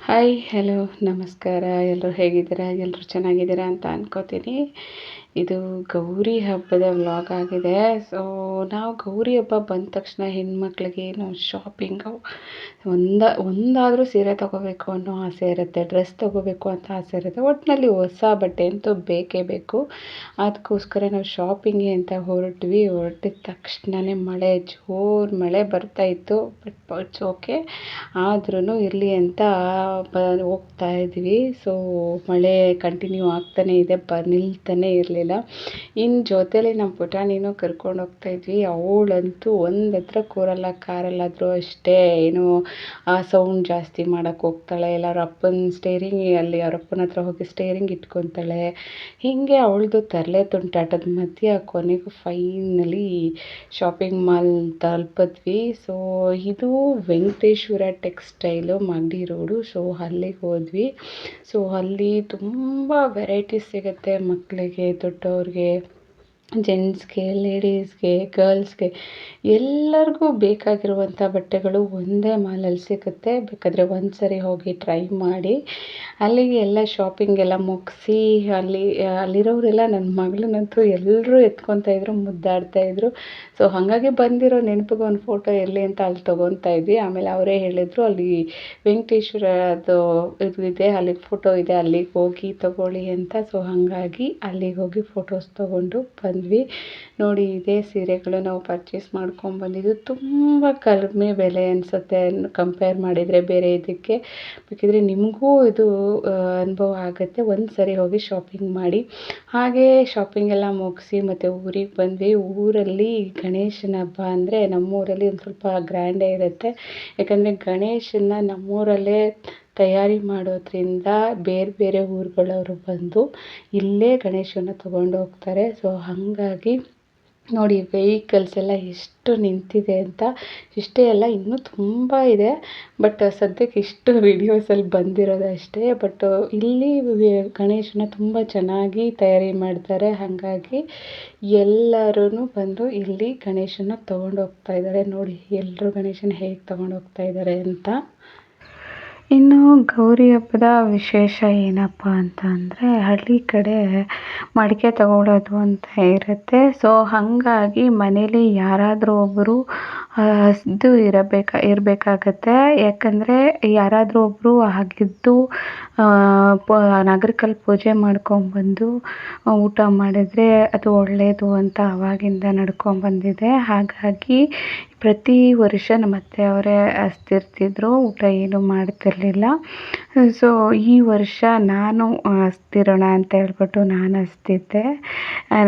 Hi hello ನಮಸ್ಕಾರ. ಎಲ್ಲರೂ ಹೇಗಿದ್ದೀರಾ? ಎಲ್ಲರೂ ಚೆನ್ನಾಗಿದ್ದೀರಾ ಅಂತ ಅನ್ಕೋತೀನಿ. ಇದು ಗೌರಿ ಹಬ್ಬದ ವ್ಲಾಗ್ ಆಗಿದೆ. ಸೊ ನಾವು ಗೌರಿ ಹಬ್ಬ ಬಂದ ತಕ್ಷಣ ಹೆಣ್ಮಕ್ಳಿಗೆ ಏನು ಶಾಪಿಂಗು ಒಂದ, ಒಂದಾದರೂ ಸೀರೆ ತಗೋಬೇಕು ಅನ್ನೋ ಆಸೆ ಇರುತ್ತೆ ಡ್ರೆಸ್ ತಗೋಬೇಕು ಅಂತ ಆಸೆ ಇರುತ್ತೆ. ಒಟ್ಟಿನಲ್ಲಿ ಹೊಸ ಬಟ್ಟೆ ಅಂತೂ ಬೇಕೇ ಬೇಕು. ಅದಕ್ಕೋಸ್ಕರ ನಾವು ಶಾಪಿಂಗ್ಗೆ ಅಂತ ಹೊರಟ್ವಿ. ಹೊರಟಿದ ತಕ್ಷಣವೇ ಮಳೆ, ಜೋರು ಮಳೆ ಬರ್ತಾಯಿತ್ತು ಬಟ್ ಇಟ್ಸ್ ಓಕೆ ಆದ್ರೂ ಇರಲಿ ಅಂತ ಹೋಗ್ತಾ ಇದ್ವಿ. ಸೊ ಮಳೆ ಕಂಟಿನ್ಯೂ ಆಗ್ತಾನೇ ಇದೆ, ಬ, ನಿಲ್ತಾನೇ ಇರಲಿಲ್ಲ ಇನ್ನು ಜೊತೆಲಿ ನಮ್ಮ ಪುಟಾಣಿನೂ ಕರ್ಕೊಂಡು ಹೋಗ್ತಾ ಇದ್ವಿ. ಅವಳಂತೂ ಒಂದು ಹತ್ರ ಕೂರಲ್ಲ, ಕಾರಲ್ಲಾದರೂ ಅಷ್ಟೇ. ಏನು ಆ ಸೌಂಡ್ ಜಾಸ್ತಿ ಮಾಡೋಕ್ಕೆ ಹೋಗ್ತಾಳೆ. ಇಲ್ಲ ಅವ್ರ ಅಪ್ಪನ ಸ್ಟೇರಿಂಗ್ ಅಲ್ಲಿ ಅವ್ರ ಅಪ್ಪನ ಹತ್ರ ಹೋಗಿ ಸ್ಟೇರಿಂಗ್ ಇಟ್ಕೊತಾಳೆ. ಹೀಗೆ ಅವಳದು ತರಲೆ ತುಂಟಾಟದ ಮಧ್ಯೆ ಕೊನೆಗೂ ಫೈನಲಿ ಶಾಪಿಂಗ್ ಮಾಲ್ ತಲುಪಿದ್ವಿ. ಸೊ ಇದು Venkateshwara textile Magadi road so ಅಲ್ಲಿಗೆ ಹೋದ್ವಿ. ಸೊ ಅಲ್ಲಿ ತುಂಬ ವೆರೈಟೀಸ್ ಸಿಗುತ್ತೆ ಮಕ್ಕಳಿಗೆ ದೊಡ್ಡವ್ರಿಗೆ ಜೆಂಟ್ಸ್ಗೆ ಲೇಡೀಸ್ಗೆ ಗರ್ಲ್ಸ್ಗೆ ಎಲ್ಲರಿಗೂ ಬೇಕಾಗಿರುವಂಥ ಬಟ್ಟೆಗಳು ಒಂದೇ ಮಾಲಲ್ಲಿ ಸಿಗುತ್ತೆ. ಬೇಕಾದರೆ ಒಂದು ಸರಿ ಹೋಗಿ ಟ್ರೈ ಮಾಡಿ. ಅಲ್ಲಿಗೆ ಎಲ್ಲ ಶಾಪಿಂಗ್ ಎಲ್ಲ ಮುಗಿಸಿ, ಅಲ್ಲಿ, ಅಲ್ಲಿರೋರೆಲ್ಲ ನನ್ನ ಮಗಳನ್ನಂತೂ ಎಲ್ಲರೂ ಎತ್ಕೊತಾ ಇದ್ರು, ಮುದ್ದಾಡ್ತಾ ಇದ್ರು. ಸೊ ಹಾಗಾಗಿ ಬಂದಿರೋ ನೆನಪಿಗೆ ಒಂದು ಫೋಟೋ ಎಲ್ಲಿ ಅಂತ ಅಲ್ಲಿ ತೊಗೊತಾ ಇದ್ವಿ. ಆಮೇಲೆ ಅವರೇ ಹೇಳಿದರು, ಅಲ್ಲಿ ವೆಂಕಟೇಶ್ವರ ಅದು ಇದು ಇದೆ, ಅಲ್ಲಿಗೆ ಫೋಟೋ ಇದೆ, ಅಲ್ಲಿಗೆ ಹೋಗಿ ತೊಗೊಳ್ಳಿ ಅಂತ. ಸೊ ಹಾಗಾಗಿ ಅಲ್ಲಿಗೆ ಹೋಗಿ ಫೋಟೋಸ್ ತೊಗೊಂಡು ಬಂದ್ವಿ ನೋಡಿ, ಇದೇ ಸೀರೆಗಳು ನಾವು ಪರ್ಚೇಸ್ ಮಾಡ್ಕೊಂಬಂದಿದ್ದು ತುಂಬ ಕಡಿಮೆ ಬೆಲೆ ಅನಿಸುತ್ತೆ ಕಂಪೇರ್ ಮಾಡಿದರೆ ಬೇರೆ ಇದಕ್ಕೆ. ಬೇಕಿದ್ರೆ ನಿಮಗೂ ಇದು ಅನುಭವ ಆಗುತ್ತೆ. ಒಂದು ಸರಿ ಹೋಗಿ ಶಾಪಿಂಗ್ ಮಾಡಿ. ಹಾಗೇ ಶಾಪಿಂಗ್ ಎಲ್ಲ ಮುಗಿಸಿ ಮತ್ತು ಊರಿಗೆ ಬಂದ್ವಿ. ಊರಲ್ಲಿ ಗಣೇಶನ ಹಬ್ಬ ಅಂದರೆ ನಮ್ಮೂರಲ್ಲಿ ಒಂದು ಸ್ವಲ್ಪ ಗ್ರ್ಯಾಂಡೇ ಇರುತ್ತೆ. ಯಾಕಂದರೆ ಗಣೇಶನ್ನ ನಮ್ಮೂರಲ್ಲೇ ತಯಾರಿ ಮಾಡೋದ್ರಿಂದ ಬೇರೆ ಬೇರೆ ಊರುಗಳವರು ಬಂದು ಇಲ್ಲೇ ಗಣೇಶನ ತೊಗೊಂಡು ಹೋಗ್ತಾರೆ. ಸೊ ಹಾಗಾಗಿ ನೋಡಿ ವೆಹಿಕಲ್ಸ್ ಎಲ್ಲ ಎಷ್ಟು ನಿಂತಿದೆ ಅಂತ ಇಷ್ಟೇ ಅಲ್ಲ, ಇನ್ನೂ ತುಂಬ ಇದೆ. ಬಟ್ ಸದ್ಯಕ್ಕೆ ಇಷ್ಟು ವಿಡಿಯೋಸಲ್ಲಿ ಬಂದಿರೋದು ಅಷ್ಟೇ. ಬಟ್ ಇಲ್ಲಿ ಗಣೇಶನ ತುಂಬ ಚೆನ್ನಾಗಿ ತಯಾರಿ ಮಾಡ್ತಾರೆ. ಹಾಗಾಗಿ ಎಲ್ಲರೂ ಬಂದು ಇಲ್ಲಿ ಗಣೇಶನ ತೊಗೊಂಡು ಹೋಗ್ತಾ ಇದ್ದಾರೆ. ನೋಡಿ ಎಲ್ಲರೂ ಗಣೇಶನ ಹೇಗೆ ತೊಗೊಂಡು ಹೋಗ್ತಾ ಇದ್ದಾರೆ ಅಂತ. ಇನ್ನು ಗೌರಿ ಹಬ್ಬದ ವಿಶೇಷ ಏನಪ್ಪ ಅಂತ ಅಂದರೆ ಹಳ್ಳಿ ಕಡೆ ಮಡಿಕೆ ತಗೊಳ್ಳೋದು ಅಂತ ಇರುತ್ತೆ. ಸೊ ಹಾಗಾಗಿ ಮನೇಲಿ ಯಾರಾದರೂ ಒಬ್ಬರು ಹಸಿದು ಇರಬೇಕು, ಇರಬೇಕಾಗತ್ತೆ. ಯಾಕಂದರೆ ಯಾರಾದರೂ ಒಬ್ಬರು ಆಗಿದ್ದು ಪ ನಾಗರಕಲ್ಲು ಪೂಜೆ ಮಾಡ್ಕೊಂಡ್ಬಂದು ಊಟ ಮಾಡಿದರೆ ಅದು ಒಳ್ಳೆಯದು ಅಂತ ಆವಾಗಿಂದ ನಡ್ಕೊಂಡ್ಬಂದಿದೆ ಹಾಗಾಗಿ ಪ್ರತಿ ವರ್ಷ ನಮ್ಮ ಅತ್ತೆಯವರೇ ಹಸ್ತಿರ್ತಿದ್ರು ಊಟ ಏನು ಮಾಡ್ತಿರಲಿಲ್ಲ. ಸೊ ಈ ವರ್ಷ ನಾನು ಅಸ್ತಿರೋಣ ಅಂತ ಹೇಳ್ಬಿಟ್ಟು ನಾನು ಅಸ್ತಿದ್ದೆ.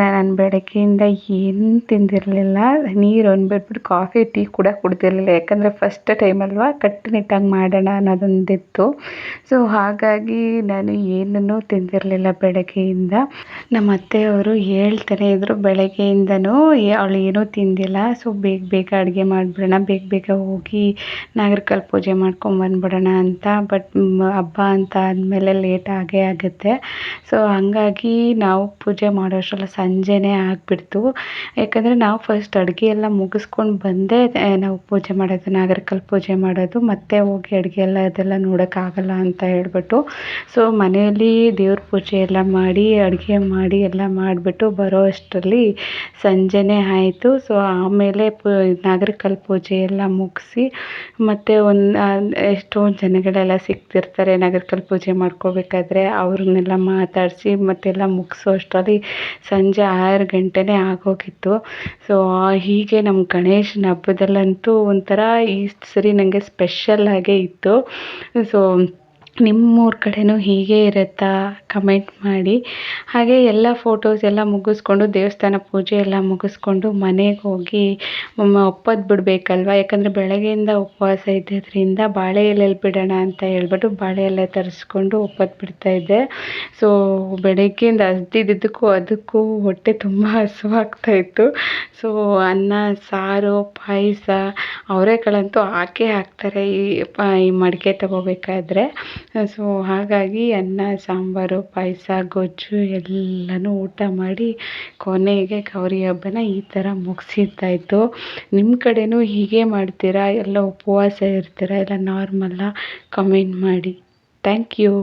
ನಾನು ಬೆಳಗ್ಗೆಯಿಂದ ಏನು ತಿಂದಿರಲಿಲ್ಲ. ನೀರು ಒಂದು ಬಿಟ್ಬಿಟ್ಟು ಕಾಫಿ, ಟೀ ಕೂಡ ಕುಡ್ದಿರಲಿಲ್ಲ. ಯಾಕಂದರೆ ಫಸ್ಟ್ ಟೈಮ್ ಅಲ್ವಾ? ಕಟ್ಟುನಿಟ್ಟಾಗಿ ಮಾಡೋಣ ಅನ್ನೋದೊಂದಿತ್ತು. ಸೊ ಹಾಗಾಗಿ ನಾನು ಏನನ್ನೂ ತಿಂದಿರಲಿಲ್ಲ ಬೆಳಗ್ಗೆಯಿಂದ. ನಮ್ಮ ಅತ್ತೆಯವರು ಹೇಳ್ತಾನೆ ಇದ್ದರು ಬೆಳಗ್ಗೆಯಿಂದನೂ ಅವಳು ಏನೂ ತಿಂದಿಲ್ಲ. ಸೊ ಬೇಗ ಬೇಗ ಅಡುಗೆ ಮಾಡಿಬಿಡೋಣ, ಬೇಗ ಬೇಗ ಹೋಗಿ ನಾಗರಕಲ್ಲು ಪೂಜೆ ಮಾಡ್ಕೊಂಬಂದ್ಬಿಡೋಣ ಅಂತ. ಬಟ್ ಹಬ್ಬ ಅಂತ ಆದಮೇಲೆ ಲೇಟ್ ಆಗೇ ಆಗುತ್ತೆ. ಸೊ ಹಾಗಾಗಿ ನಾವು ಪೂಜೆ ಮಾಡೋ ಅಷ್ಟರಲ್ಲಿ ಸಂಜೆನೇ ಆಗಿಬಿಡ್ತು. ಯಾಕಂದರೆ ನಾವು ಫಸ್ಟ್ ಅಡುಗೆ ಎಲ್ಲ ಮುಗಿಸ್ಕೊಂಡು ಬಂದೇ ನಾವು ಪೂಜೆ ಮಾಡೋದು ನಾಗರಕಲ್ಲು ಪೂಜೆ ಮಾಡೋದು, ಮತ್ತೆ ಹೋಗಿ ಅಡುಗೆ ಎಲ್ಲ ಅದೆಲ್ಲ ನೋಡೋಕ್ಕಾಗಲ್ಲ ಅಂತ ಹೇಳ್ಬಿಟ್ಟು. ಸೊ ಮನೆಯಲ್ಲಿ ದೇವ್ರ ಪೂಜೆ ಎಲ್ಲ ಮಾಡಿ, ಅಡುಗೆ ಮಾಡಿ ಎಲ್ಲ ಮಾಡಿಬಿಟ್ಟು ಬರೋ ಅಷ್ಟರಲ್ಲಿ ಸಂಜೆನೇ ಆಯಿತು. ಸೊ ಆಮೇಲೆ ಪು ನಾಗರಕಲ್ಲು ಪೂಜೆ ಎಲ್ಲ ಮುಗಿಸಿ, ಮತ್ತು ಒಂದು ಎಷ್ಟೊಂದು ಜನಗಳೆಲ್ಲ ಸಿಕ್ತಿರ್ತಾರೆ ನಗರಕಲ್ ಪೂಜೆ ಮಾಡ್ಕೋಬೇಕಾದ್ರೆ, ಅವ್ರನ್ನೆಲ್ಲ ಮಾತಾಡಿಸಿ ಮತ್ತೆಲ್ಲ ಮುಗಿಸೋ ಅಷ್ಟರಲ್ಲಿ ಸಂಜೆ ಆರು ಗಂಟೆನೇ ಆಗೋಗಿತ್ತು. ಸೊ ಹೀಗೆ ನಮ್ಮ ಗಣೇಶನ ಹಬ್ಬದಲ್ಲಂತೂ ಒಂಥರ ಈ ಸರಿ ನನಗೆ ಸ್ಪೆಷಲ್ ಆಗೇ ಇತ್ತು. ಸೊ ನಿಮ್ಮೂರ ಕಡೆಯೂ ಹೀಗೆ ಇರುತ್ತಾ ಕಮೆಂಟ್ ಮಾಡಿ. ಹಾಗೆ ಎಲ್ಲ ಫೋಟೋಸ್ ಎಲ್ಲ ಮುಗಿಸ್ಕೊಂಡು ದೇವಸ್ಥಾನ ಪೂಜೆ ಎಲ್ಲ ಮುಗಿಸ್ಕೊಂಡು ಮನೆಗೆ ಹೋಗಿ ಒಪ್ಪೋದು ಬಿಡಬೇಕಲ್ವ? ಯಾಕಂದರೆ ಬೆಳಗ್ಗೆಯಿಂದ ಉಪವಾಸ ಇದ್ದಿದ್ದರಿಂದ ಬಾಳೆ ಎಲೆಯಲ್ಲಿ ಬಿಡೋಣ ಅಂತ ಹೇಳ್ಬಿಟ್ಟು ಬಾಳೆ ಎಲೆ ತರಿಸ್ಕೊಂಡು ಬಿಡ್ತಾ ಬಿಡ್ತಾಯಿದ್ದೆ ಸೊ ಬೆಳಗ್ಗೆಯಿಂದ ಅದ್ದಿದ್ದಕ್ಕೂ ಅದಕ್ಕೂ ಹೊಟ್ಟೆ ತುಂಬ ಹಸಿವಾಗ್ತಾಯಿತ್ತು ಸೊ ಅನ್ನ, ಸಾರು, ಪಾಯಸ ಅವರೆಕಾಳಂತೂ ಹಾಕೇ ಹಾಕ್ತಾರೆ. ಈ ಪ ಈ ಮಡಿಕೆ ತಗೋಬೇಕಾದ್ರೆ. ಸೊ ಹಾಗಾಗಿ ಅನ್ನ, ಸಾಂಬಾರು, ಪಾಯಸ, ಗೊಜ್ಜು ಎಲ್ಲನೂ ಊಟ ಮಾಡಿ ಕೊನೆಗೆ ಗೌರಿ ಹಬ್ಬನ ಈ ಥರ ಮುಗಿಸಿದ್ದಾಯ್ತು ನಿಮ್ಮ ಕಡೆಯೂ ಹೀಗೆ ಮಾಡ್ತೀರಾ? ಎಲ್ಲ ಉಪವಾಸ ಇರ್ತೀರಾ? ಇಲ್ಲ ನಾರ್ಮಲ್ಲಾ ಕಮೆಂಟ್ ಮಾಡಿ. Thank you